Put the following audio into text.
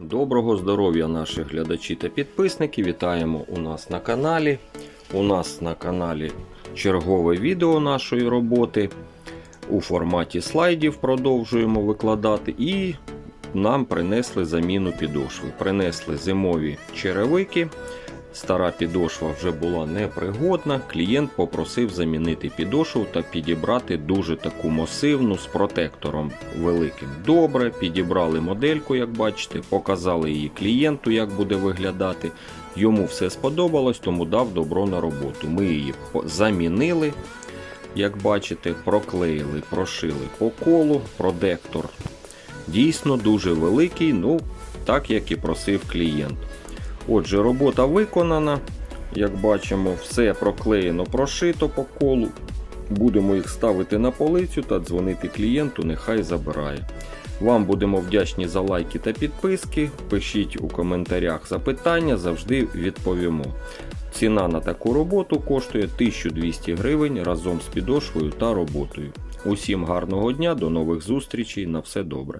Доброго здоров'я наші глядачі та підписники. Вітаємо у нас на каналі. У нас на каналі чергове відео нашої роботи. У форматі слайдів продовжуємо викладати і нам принесли заміну підошви. Принесли зимові черевики. Стара підошва вже була непригодна. Клієнт попросив замінити підошву та підібрати дуже таку масивну з протектором великим. Добре, підібрали модельку, як бачите, показали її клієнту, як буде виглядати. Йому все сподобалось, тому дав добро на роботу. Ми її замінили, як бачите, проклеїли, прошили по колу. Продектор дійсно дуже великий, ну так як і просив клієнт. Отже, робота виконана. Як бачимо, все проклеєно, прошито по колу. Будемо їх ставити на полицю та дзвонити клієнту, нехай забирає. Вам будемо вдячні за лайки та підписки. Пишіть у коментарях запитання, завжди відповімо. Ціна на таку роботу коштує 1200 гривень разом з підошвою та роботою. Усім гарного дня, до нових зустрічей, на все добре.